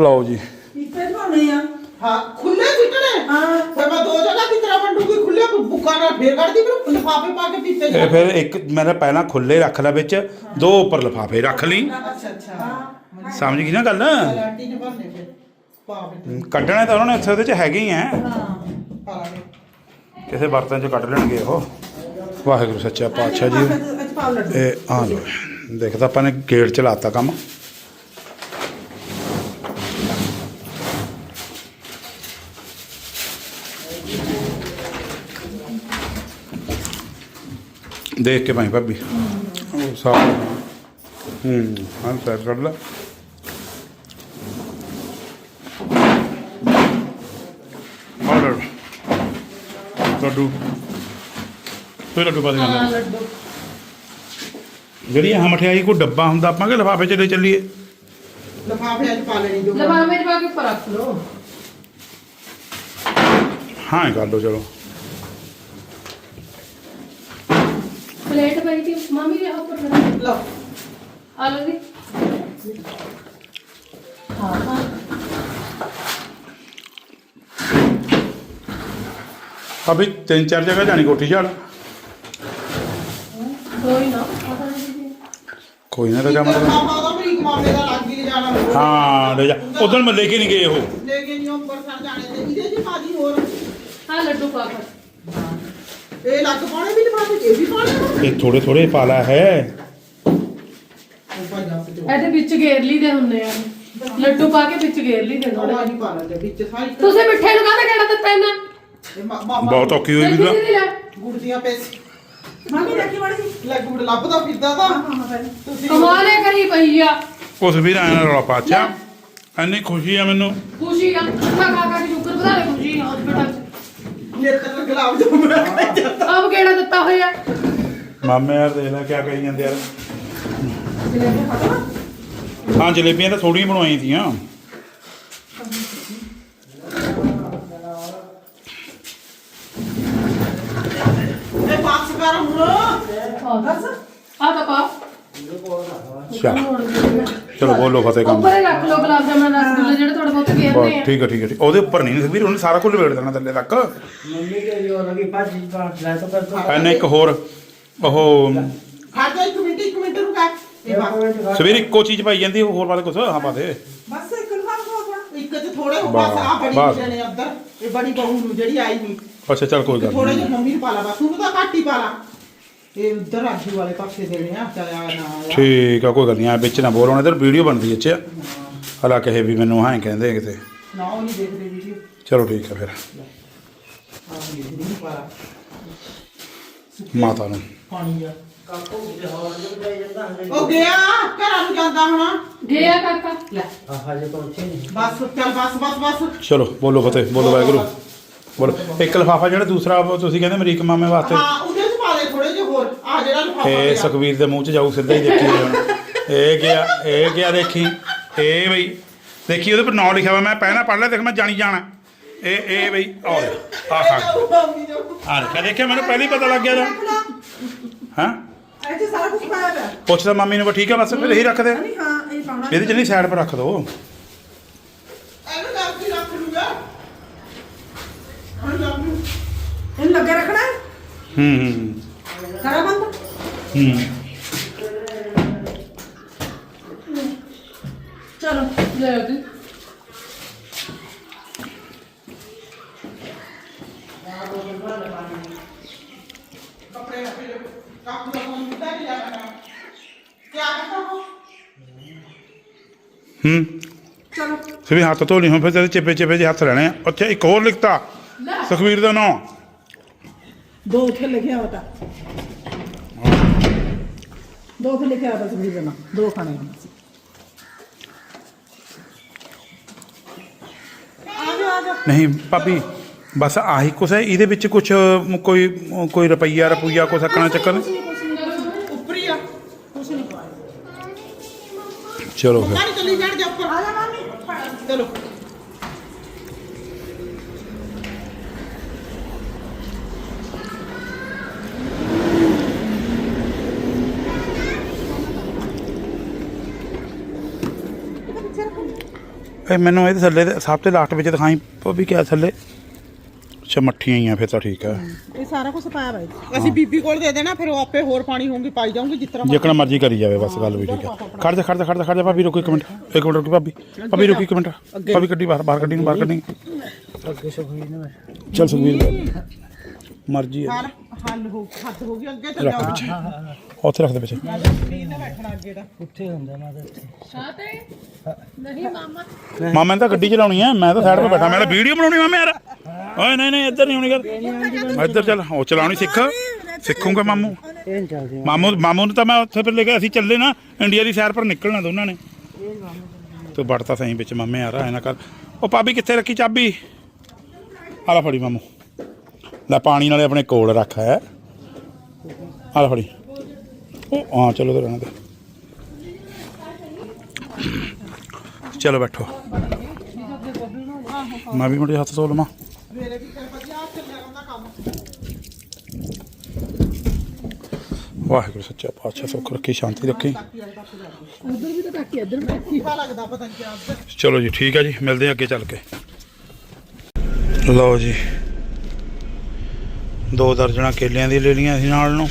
ਲਓ ਜੀ। ਪੀਪੇ ਬਣਾਉਣੇ ਆ। ਹਾਂ ਖੁੱਲੇ ਸਿੱਟਣੇ ਹਾਂ। ਫਿਰ ਮੈਂ ਦੋ ਜਗ੍ਹਾ ਕਿਸ ਤਰ੍ਹਾਂ ਵੰਡੂਗੀ ਖੁੱਲੇ ਬੁੱਕਾ ਨਾਲ ਫੇਰ ਕੱਢਦੀ ਫਿਰ ਲਿਫਾਫੇ ਪਾ ਕੇ ਪੀਪੇ ਇਹ ਫਿਰ ਇੱਕ ਮੈਂ ਪਹਿਲਾਂ ਖੁੱਲੇ ਰੱਖ ਲੈ ਵਿੱਚ ਦੋ ਉੱਪਰ ਲਫਾਫੇ ਰੱਖ ਲਈ। ਅੱਛਾ ਅੱਛਾ। ਸਮਝ ਗਈ ਨਾ ਗੱਲ? ਆਂਟੀ ਨੇ ਭਰਨੇ ਫਿਰ। ਪਾ ਬੇਟੇ ਕੱਢਣੇ ਤਾਂ ਉਹਨਾਂ ਨੇ ਇੱਥੇ ਉਹਦੇ ਚ ਹੈਗੇ ਹੀ ਆ ਹਾਂ ਪਾ ਲਾਂਗੇ ਕਿਸੇ ਬਰਤਨ ਚ ਕੱਢ ਲੈਣਗੇ ਉਹ। ਵਾਹਿਗੁਰੂ ਸੱਚਾ ਪਾਤਸ਼ਾਹ ਜੀ। ਇਹ ਆ ਲੋ ਦੇਖਦਾ ਆਪਾਂ ਨੇ ਗੇਟ ਚਲਾਤਾ ਕੰਮ। ਦੇਖ ਕੇ ਭਾਈ ਭਾਬੀ। ਉਹ ਸਾਫ਼ ਹੂੰ, ਹਾਂ ਸਾਈਡ ਕੱਢ ਲੈ। ਲੱਡੂ? ਫਿਰ ਲੱਡੂ ਪਾ ਦੇ ਹਾਂ ਲੱਡੂ। ਜਿਹੜੀ ਆਹ ਮਠਿਆਈ ਕੋ ਡੱਬਾ ਹੁੰਦਾ ਆਪਾਂ ਕਿ ਲਿਫਾਫੇ ਚ ਲੈ ਚੱਲੀਏ? ਲਿਫਾਫੇ ਅੱਜ ਪਾ ਲੈਣੀ ਦੋ ਲਵਾਵੇਂ ਚ ਪਾ ਕੇ ਉੱਪਰ ਰੱਖ ਲਓ। ਹਾਂ ਇਹ ਕਰ ਲਓ ਚਲੋ। ਪਲੇਟ ਪਈ ਸੀ ਮਾਮੀ ਦੇ ਉੱਪਰ ਰੱਖ ਲਓ। ਆ ਲਓ ਜੀ। ਹਾਂ। ਅਭੀ ਤਿੰਨ ਚਾਰ ਜਗ੍ਹਾ ਜਾਣੀ ਕੋਠੀ ਝਾੜ। ਕੋਈ ਨਾ। ਪਤਾ ਨਹੀਂ ਕੋਈ ਨਾ ਇੱਕ ਮਤਲਬ ਮਾਮਾ ਦਾ ਅਮਰੀਕ ਮਾਮੇ ਦਾ ਲੱਗ ਹੀ ਜਾਣਾ ਹਾਂ ਲੈ ਜਾ ਉਦੋਂ ਮੈਂ ਲੈ ਕੇ ਨਹੀਂ ਗਏ ਉਹ। ਲੈ ਕੇ ਨਹੀਂ ਅੰਬਰਸਰ ਜਾਣੇ ਤੇ ਇਹਦੇ ਚ ਬਾਜੀ ਹੋਰ। ਆ ਲੱਡੂ ਪਾ ਕੇ। ਇਹ ਲੱਗ ਪਾਉਣੇ ਵੀ ਚ ਇਹ ਵੀ ਪਾਉਣੇ ਇਹ ਥੋੜੇ ਥੋੜੇ ਪਾਲਾ ਹੈ। ਦੱਸ ਇਹਦੇ ਵਿੱਚ ਗੇਰ ਲਈ ਦੇ ਹੁੰਦੇ ਆ। ਲੱਡੂ ਪਾ ਕੇ ਵਿੱਚ ਗੇਰ ਲਈ ਦੇ ਥੋੜੇ ਥੋੜਾ ਨਹੀਂ ਪਾਣਾ ਤੇ ਵਿੱਚ ਸਾਰੀ ਤੁਸੀਂ ਮਿੱਠੇ ਨੂੰ ਕਾਹਦਾ ਕਿਹੜਾ ਦਿੱਤਾ ਇਹਨਾਂ ਇਹ ਮਾ- ਮਾਮਾ ਬਹੁਤ ਔਖੀ ਹੋਈ ਵੀ ਤਾਂ ਗੁੜ ਦੀਆਂ ਪੈਸੇ। ਮਾਮੀ ਦੇਖੀ ਬੜੀ ਲੈ ਗੁੜ ਲੱਭਦਾ ਫਿਰਦਾ ਤਾਂ। ਤੁਸੀਂ ਕਮਾਲੇ ਕਰੀ ਪਈ ਆ। ਉਸ ਵੀਰ ਆਇਆ ਰੌਲਾ ਪਾਚਾ ਇੰਨੀ ਖੁਸ਼ੀ ਆ ਮੈਨੂੰ। ਖੁਸ਼ੀ ਆ। ਖਾ ਖਾ ਕੇ ਸ਼ੁਕਰ ਵਧਾ ਲੈ ਖੁਸ਼ੀ ਹਸਪੀਟਲ ਚ। ਨੇਤਰ ਗੁਲਾਬ ਜਾਮੁਨ ਆਪ ਕਿਹੜਾ ਦਿੱਤਾ ਹੋਇਆ? ਮਾਮੇ ਯਾਰ ਦੇਖ ਲੈ ਕਿਆ ਕਹੀ ਜਾਂਦੇ ਯਾਰ। ਹਾਂ ਜਲੇਬੀਆਂ ਤਾਂ ਥੋੜੀਆਂ ਬਣਵਾਈਆਂ ਤੀਆਂ ਇਹ ਪਾਸ ਕਰ ਹੁਣ ਬਸ ਆ ਤਾਂ ਪਾ ਅੱਛਾ ਚਲੋ ਬੋਲੋ ਫਤਿਹ ਕੰਮ ਉੱਪਰ ਹੀ ਰੱਖ ਲਓ ਗੁਲਾਬ ਜਾਮਨ ਰਸਗੁੱਲੇ ਜਿਹੜੇ ਤੁਹਾਡੇ ਬਹੁਤ ਘੇਰਦੇ ਬਸ ਆ ਠੀਕ ਹੈ ਠੀਕ ਹੈ ਠੀਕ। ਉਹਦੇ ਉੱਪਰ ਨਹੀਂ ਵੀਰ ਉਹਨੇ ਸਾਰਾ ਕੁਝ ਲਵੇੜ ਦੇਣਾ ਥੱਲੇ ਤੱਕ मम्मी के जो लगी भाजी काट ला तो कर तो ਐਨੇ ਇੱਕ ਹੋਰ ਉਹ ਖੜ ਜਾ ਇੱਕ ਮਿੰਟ ਇੱਕ ਮਿੰਟ ਰੁਕਾ ਇਹ ਬਸ ਸਵੇਰ ਇੱਕੋ ਚੀਜ਼ ਪਾਈ ਜਾਂਦੀ ਉਹ ਹੋਰ ਵਾਲੇ ਕੁਝ ਹਾਂ ਪਾ ਦੇ ਬਸ ਇੱਕ ਲਿਫਾਫਾ ਹੋ ਗਿਆ ਇੱਕ ਚ ਥੋੜੇ ਹੋ ਬਸ, ਬਸ ਆ ਬੜੀ ਬਸ। ਜਣੇ ਅੰਦਰ ਇਹ ਬੜੀ ਬਹੂ ਨੂੰ ਜਿਹੜੀ ਆਈ ਨਹੀਂ ਅੱਛਾ ਚੱਲ ਕੋਈ ਗੱਲ ਥੋੜਾ ਜਿਹਾ ਮੰਮੀ ਪਾਲਾ ਬਸ ਉਹਨੂੰ ਤਾਂ ਘੱਟ ਪਾਲਾ ਇਹ ਉਧਰ ਆਜੂ ਵਾਲੇ ਪਾਸੇ ਦੇ ਨੇ ਆ ਚਾਇਆ ਨਾ ਆਇਆ। ਠੀਕ ਆ ਕੋਈ ਗੱਲ ਨਹੀਂ ਆ ਵਿੱਚ ਨਾ ਬੋਲਣਾ ਇਧਰ ਵੀਡੀਓ ਬਣਦੀ ਹੈ। ਅੱਛਾ ਹਲਾ ਕਹੇ ਵੀ ਮੈਨੂੰ ਹਾਂ ਕਹਿੰਦੇ ਕਿਤੇ। ਨਾ ਉਹ ਨਹੀਂ ਦੇਖਦੇ ਵੀਡੀਓ। ਚਲੋ ਠੀਕ ਆ ਫਿਰ। ਆਹ ਦੇਖਦੇ ਨਹੀਂ ਪਾਲਾ ਮਾਤਾ ਨੂੰ। ਪਾਣੀ ਜਾ ਉਹ ਗਿਆ ਘਰਾਂ ਨੂੰ ਜਾਂਦਾ ਹੋਣਾ। ਗਿਆ ਕਾਕਾ। ਲੈ ਆਹ ਹਜੇ ਪਹੁੰਚੇ ਨਹੀਂ। ਬਸ ਚੱਲ ਬਸ ਬਸ ਬਸ। ਚਲੋ ਬੋਲੋ ਫਤਿਹ ਬੋਲੋ ਵਾਹਿਗੁਰੂ। ਬੋਲੋ। ਇੱਕ ਲਫਾਫਾ ਜਿਹੜਾ ਦੂਸਰਾ ਉਹ ਤੁਸੀਂ ਕਹਿੰਦੇ ਅਮਰੀਕ ਮਾਮੇ ਵਾਸਤੇ। ਹਾਂ ਉਹਦੇ ਚ ਪਾ ਦੇ ਥੋੜੇ ਜਿਹੇ ਹੋਰ। ਆ ਜਿਹੜਾ ਲਿਫਾਫਾ ਇਹ। ਸੁਖਵੀਰ ਦੇ ਮੂੰਹ 'ਚ ਜਾਊ ਸਿੱਧਾ ਹੀ ਦੇਖੀ ਜਾਣਾ। ਇਹ ਗਿਆ ਇਹ ਗਿਆ ਦੇਖੀ। ਇਹ ਬਈ ਦੇਖੀ ਉਹਦੇ ਪਰ ਨਾਂ ਲਿਖਿਆ ਹੋਇਆ ਮੈਂ ਪਹਿਲਾਂ ਪੜ੍ਹ ਲਿਆ ਦੇਖ ਮੈਂ ਜਾਣੀ ਜਾਣਾ। ਇਹ ਇਹ ਬਈ ਆ ਆ ਖਾ। ਆ ਦੇਖਿਆ ਦੇਖਿਆ ਮੈਨੂੰ ਪਹਿਲਾਂ ਪਤਾ ਲੱਗ ਗਿਆ ਹਾਂ? ਇਹ ਚ ਸਾਰਾ ਕੁਝ ਪਾਇਆ ਪੁੱਛਦਾ ਮੰਮੀ ਨੂੰ ਵੀ ਠੀਕ ਆ ਬਸ ਫਿਰ ਇਹੀ ਰੱਖ ਦੇ। ਨਹੀਂ ਹਾਂ ਇਹ ਪਾਉਣਾ। ਇਹਦੀ ਜਲੀ ਸਾਈਡ 'ਤੇ ਰੱਖ ਦੋ ਇਹਨੂੰ ਲੱਗ ਕੇ ਰੱਖ ਲੂਗਾ ਹਾਂ ਲੱਗ ਲੂ ਇਹਨੂੰ ਲੱਗੇ ਰੱਖਣਾ? ਹੈ? ਹੂੰ। ਹੂੰ ਕਰਾ ਬੰਦ? ਹੂੰ। ਚਲੋ ਲੈ ਦਾ ਹੋ। ਚਲੋ। ਫਿਰ ਹੱਥ ਧੋ ਲਈ ਹੁਣ ਫਿਰ ਤੇਰੇ ਚਿੱਪੇ ਚਿੱਪੇ ਜਿਹੇ ਹੱਥ ਰਹਿਣੇ ਆ। ਅੱਛਾ ਇੱਕ ਹੋਰ ਲਿਖਤਾ। ਸੁਖਵੀਰ ਦਾ ਨਾਂ ਦੋ ਉੱਥੇ ਲਿਖਿਆ ਹੋਤਾ ਦੋ ਉੱਥੇ ਲਿਖਿਆ ਹੋਤਾ ਦੇਣਾ ਦੋ ਖਾਣੇ ਆ ਜਾ ਆ ਜਾ ਨਹੀਂ ਭਾਬੀ ਬਸ ਆਹੀ ਕੁਛ ਹੈ। ਇਹਦੇ ਵਿੱਚ ਕੁਛ ਅਮ, ਕੋਈ ਕੋਈ ਰੁਪਈਆ ਰੁਪਈਆ ਕੋ ਸਕਣਾ ਚੱਕਰ? ਉੱਪਰ ਹੀ ਆ। ਚਲੋ ਫਿਰ। ਪਾਣੀ ਚੱਲੀ ਜਾਣ ਜਾ ਉੱਪਰ ਆ ਜਾ ਮਾਮੀ ਚਲੋ। ਤੇ ਮੈਨੂੰ ਇਹਦੇ ਥੱਲੇ ਦੇ- ਸਭ ਤੇ ਲਾਸਟ ਵਿੱਚ ਦਿਖਾਈ ਵੀ ਕਿਆ ਥੱਲੇ। ਅੱਛਾ ਮੱਠੀਆਂ ਹੀ ਆ ਫਿਰ ਤਾਂ ਠੀਕ ਆ। ਇਹ ਸਾਰਾ ਕੁਝ ਪਾਇਆ ਬਾਈ ਅਸੀਂ ਬੀਬੀ ਕੋਲ ਦੇ ਦੇਣਾ ਫਿਰ ਉਹ ਆਪੇ ਹੋਰ ਪਾਣੀ ਹੋਊਗੀ ਪਾਈ ਜਾਊਗੀ ਜਿਸ ਤਰ੍ਹਾਂ ਜਿੱਕਣਾ ਮਰਜ਼ੀ। ਕਰੀ ਜਾਵੇ ਬਸ ਗੱਲ ਵੀ ਠੀਕ ਆ। ਖੜ ਜਾ ਖੜ ਜਾ ਖੜ ਜਾ ਭਾਬੀ ਰੁਕੋ ਇੱਕ ਇੱਕ ਮਿੰਟ ਰੁਕੀ ਭਾਬੀ। ਭਾਬੀ ਰੁਕੀ ਇੱਕ ਭਾਬੀ ਗੱਡੀ ਬਾਹਰ ਬਾਹਰ ਕੱਢੀ ਨੂੰ ਬਾਹਰ ਕੱਢੀ। ਅੱਗੇ ਸੁਖਵੀਰ ਨੇ ਚਲ ਸੁਖਵੀਰ। ਬਾਈ। ਮਰਜ਼ੀ ਹੈ। ਹੱਲ ਹੱਲ ਹੋ ਹੱਥ ਹੋ ਗਈ ਅੱਗੇ ਚੱਲ ਰੱਖ ਜਾਓ। ਪਿੱਛੇ। ਉੱਥੇ ਰੱਖ ਦੇ ਪਿੱਛੇ। ਬੈਠਣਾ ਅੱਗੇ ਦਾ। ਉੱਥੇ ਹੁੰਦਾ ਮਾਦਾ ਉੱਥੇ। ਸਾਤੇ ਨਹੀਂ ਮਾਮਾ। ਮਾਮਾ ਨੇ ਤਾਂ ਗੱਡੀ ਚਲਾਉਣੀ ਹੈ ਮੈਂ ਤਾਂ ਸਾਈਡ 'ਤੇ ਬੈਠਾ ਮੈਂ ਤਾਂ ਵੀਡੀਓ ਬਣਾਉਣੀ ਮਾਮਾ ਯਾਰ। ਓਏ ਨਹੀਂ ਨਹੀਂ ਇੱਧਰ ਨਹੀਂ ਹੋਣੀ ਗੱਲ। ਇੱਧਰ ਚੱਲ ਉਹ ਚਲਾਉਣੀ ਸਿੱਖ। ਸਿੱਖੂਗਾ ਮਾਮੂ। ਇਹ ਨੀ ਚੱਲਦੀ। ਮਾਮੂ ਮਾਮੂ ਨੂੰ ਤਾਂ ਮੈਂ ਉੱਥੇ ਪਰ ਲੈ ਕੇ ਅਸੀਂ ਚੱਲੇ ਨਾ ਇੰਡੀਆ ਦੀ ਸੈਰ ਪਰ ਨਿਕਲਣਾ ਦੋਨਾਂ ਨੇ। ਤੂੰ ਵੜਤਾ ਸਹੀ ਵਿੱਚ ਮਾਮੇ ਯਾਰ ਐ ਨਾ ਕਰ। ਉਹ ਭਾਬੀ ਕਿੱਥੇ ਰੱਖੀ ਚਾਬੀ? ਆ ਲੈ ਫੜੀ ਮਾਮੂ। ਲੈ ਪਾਣੀ ਨਾਲੇ ਆਪਣੇ ਕੋਲ ਰੱਖ ਹੈ। ਆ ਲੈ ਫੜੀ। ਉਹ ਹਾਂ, ਚਲੋ ਤੇ ਰਹਿਣ ਦੇ। ਚਲੋ ਬੈਠੋ। ਮੈਂ ਵੀ ਮੁੰਡੇ ਹੱਥ ਧੋ ਲਵਾਂ। ਵਾਹਿਗੁਰੂ ਸੱਚਾ ਪਾਤਸ਼ਾਹ, ਸੁੱਖ ਰੱਖੀ, ਸ਼ਾਂਤੀ ਰੱਖੀ। ਪਤਾ ਲੱਗਦਾ ਪਤਾ ਨਹੀਂ ਕਿਆ ਚਲੋ ਜੀ, ਠੀਕ ਹੈ ਜੀ, ਮਿਲਦੇ ਹਾਂ ਅੱਗੇ ਚੱਲ ਕੇ। ਲਓ ਜੀ। ਦੋ ਦਰਜਣਾ ਕੇਲਿਆਂ ਦੀ ਲੈ ਲਈਆਂ ਸੀ ਨਾਲ ਨੂੰ।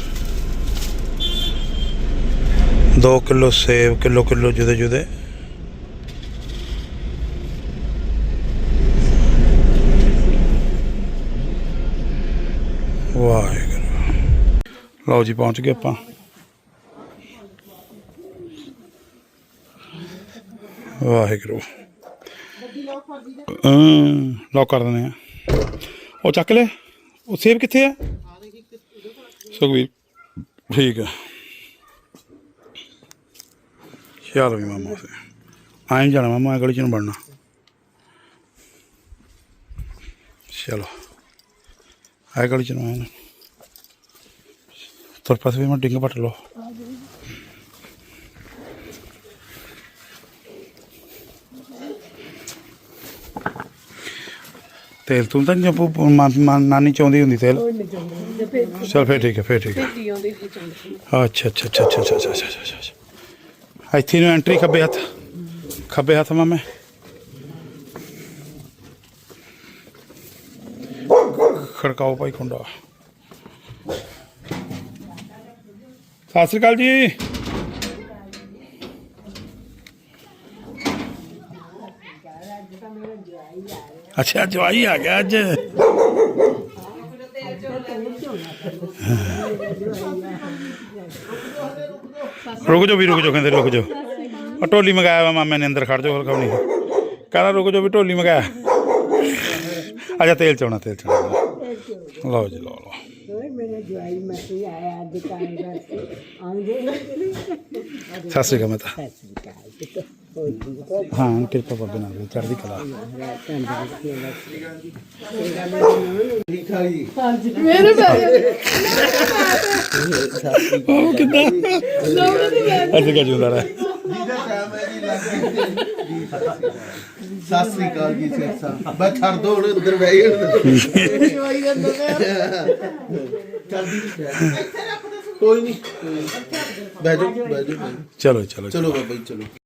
2 ਕਿਲੋ ਸੇਬ, ਕਿਲੋ ਕਿਲੋ ਜੁਦੇ ਜੁਦੇ। ਵਾਹਿਗੁਰੂ। ਲਓ ਜੀ, ਪਹੁੰਚ ਗਏ ਆਪਾਂ। ਵਾਹਿਗੁਰੂ। ਲਓ, ਕਰ ਦਿੰਦੇ ਆ। ਉਹ ਚੱਕ ਲੈ। ਉਹ ਸੇਬ ਕਿੱਥੇ ਆ? ਸੁਖਵੀਰ। ਠੀਕ ਆ। ਚਲੋ ਵੀ ਮਾਮਾ ਸੇ ਆਏ ਜਾਣਾ ਮਾਮਾ ਗਲੀ ਚ ਨੂੰ ਬਣਨਾ। ਚਲੋ। ਆਏ ਗਲੀ ਚ ਨੂੰ ਆਏ। ਤੁਰ ਪਾਸੇ ਵੀ ਮੈਂ ਡਿੰਗ ਪਟ ਲਓ। ਤੇਲ ਤੂੰ ਤਾਂ ਜਪੂ ਨਾਨੀ ਚਾਹੁੰਦੀ ਹੁੰਦੀ ਤੇਲ? ਚਲ ਫੇਰ ਠੀਕ ਹੈ ਫੇਰ ਠੀਕ ਹੈ। ਅੱਛਾ ਅੱਛਾ ਅੱਛਾ ਅੱਛਾ ਅੱਛਾ ਅੱਛਾ ਅੱਛਾ ਇੱਥੇ ਨੂੰ ਐਂਟਰੀ ਖੱਬੇ ਹੱਥ। ਖੱਬੇ ਹੱਥ ਮਾਮੇ। ਖੜਕਾਓ ਭਾਈ ਖੁੰਡਾ। ਸਤਿ ਸ੍ਰੀ ਅਕਾਲ ਜੀ। ਅੱਛਾ ਜਵਾਈ ਆ ਗਿਆ ਅੱਜ। ਰੁਕ ਜਾਓ ਵੀ ਰੁਕ ਜਾਓ ਕਹਿੰਦੇ ਰੁਕ ਜਾਓ। ਉਹ ਢੋਲੀ ਮੰਗਾਇਆ ਵਾ ਮਾਮੇ ਨੇ ਅੰਦਰ ਖੜ ਜਾਓ ਹੋਰ ਖਾਣੀ ਕਹਿੰਦਾ ਰੁਕ ਜਾਓ ਵੀ ਢੋਲੀ ਮੰਗਾਇਆ। ਅੱਛਾ ਤੇਲ ਚਾਉਣਾ ਤੇਲ ਚਾਉਣਾ ਲਓ ਜੀ ਲਓ ਲਓ। ਸਤਿ ਸ੍ਰੀ ਅਕਾਲ ਮਾਤਾ। ਹਾਂ ਕਿਰਪਾ ਬਾਬੇ ਨਾਲ ਚੜ੍ਹਦੀ ਕਲਾ। ਮੇਰੇ ਬਾਰੇ ਉਹ ਕਿੱਦਾਂ ਅੱਜ ਕਾ ਜੁਦਾ ਰਿਹਾ। ਸਤਿ ਸ੍ਰੀ ਅਕਾਲ ਜੀ ਸੇਠ ਸਾਹਿਬ। ਬਸ ਛੱਡ ਦੋ ਹੁਣ ਅੰਦਰ ਬਹਿ ਗਏ। ਚੱਲਦੀ ਕੋਈ ਨਹੀਂ। ਬਹਿ ਜਾਓ ਬਹਿ ਜਾਓ। ਚਲੋ ਚਲੋ ਚਲੋ ਬਾਬਾ ਜੀ ਚਲੋ।